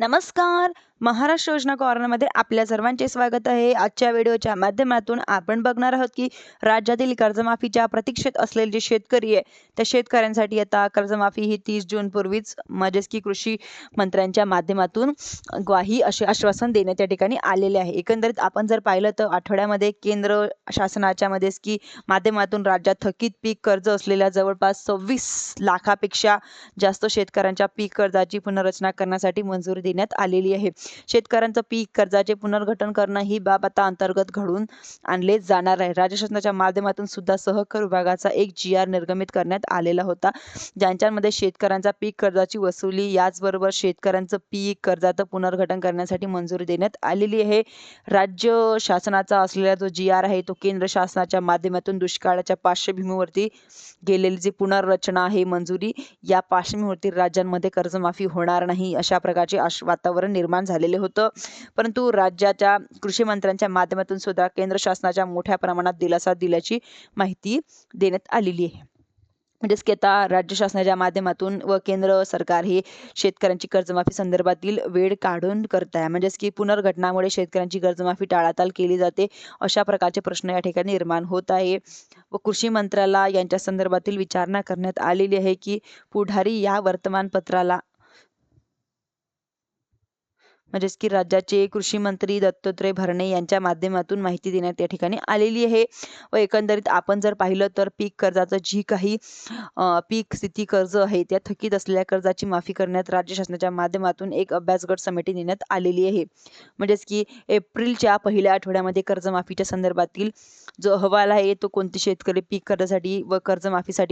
नमस्कार. महाराष्ट्र योजना कॉर्नरमध्ये आपल्या सर्वांचे स्वागत आहे. आजच्या व्हिडिओच्या माध्यमातून आपण बघणार आहोत की राज्यातील कर्जमाफीच्या प्रतीक्षेत असलेले जे शेतकरी आहे त्या शेतकऱ्यांसाठी आता कर्जमाफी ही तीस जून पूर्वीच म्हणजेच की कृषी मंत्र्यांच्या माध्यमातून ग्वाही असे आश्वासन देण्यात या ठिकाणी आलेले आहे. एकंदरीत आपण जर पाहिलं तर आठवड्यामध्ये केंद्र शासनाच्या मध्येच की माध्यमातून राज्यात थकीत पीक कर्ज असलेल्या जवळपास सव्वीस लाखापेक्षा जास्त शेतकऱ्यांच्या पीक कर्जाची पुनर्रचना करण्यासाठी मंजुरी देण्यात आलेली आहे. शेतकऱ्यांचं पीक कर्जाचे पुनर्गठन करणं ही बाब आता अंतर्गत घडून आणले जाणार आहे. राज्य शासनाच्या माध्यमातून सुद्धा सहकार विभागाचा एक जी आर निर्गमित करण्यात आलेला होता. ज्यांच्यामध्ये शेतकऱ्यांचा पीक कर्जाची वसुली याचबरोबर शेतकऱ्यांचं पीक कर्जाचं पुनर्गठन करण्यासाठी मंजुरी देण्यात आलेली आहे. राज्य शासनाचा असलेला जो जी आर आहे तो केंद्र शासनाच्या माध्यमातून दुष्काळाच्या पार्श्वभूमीवरती गेलेली जी पुनर्रचना आहे मंजुरी या पार्श्वभूमीवरती राज्यांमध्ये कर्जमाफी होणार नाही अशा प्रकारचे आश वातावरण निर्माण झालेले होतं. परंतु राज्याच्या कृषी मंत्र्यांच्या माध्यमातून सुद्धा केंद्र शासनाच्या मोठ्या प्रमाणात दिलासा दिल्याची माहिती देण्यात आलेली आहे. म्हणजेच की आता राज्य शासनाच्या माध्यमातून व केंद्र सरकार हे शेतकऱ्यांची कर्जमाफी संदर्भातील वेळ काढून करत आहे म्हणजेच की पुनर्घटनामुळे शेतकऱ्यांची कर्जमाफी टाळाटाळ केली जाते अशा प्रकारचे प्रश्न या ठिकाणी निर्माण होत आहे. व कृषी मंत्र्याला यांच्या संदर्भातील विचारणा करण्यात आलेली आहे की पुढारी या वर्तमानपत्राला म्हणजेच की राज्याचे कृषी मंत्री दत्तात्रय भरणे यांच्या माध्यमातून माहिती देण्यात या ठिकाणी आलेली आहे. व एकंदरीत आपण जर पाहिलं तर पीक कर्जाचं जी काही पीक स्थिती कर्ज आहे त्या थकीत असलेल्या कर्जाची माफी करण्यात राज्य शासनाच्या माध्यमातून एक अभ्यासगट समिती नेण्यात आलेली आहे. म्हणजेच की एप्रिलच्या पहिल्या आठवड्यामध्ये कर्जमाफीच्या संदर्भातील जो अहवाल आहे तो कोणते शेतकरी पीक कर्जासाठी व कर्जमाफीसाठी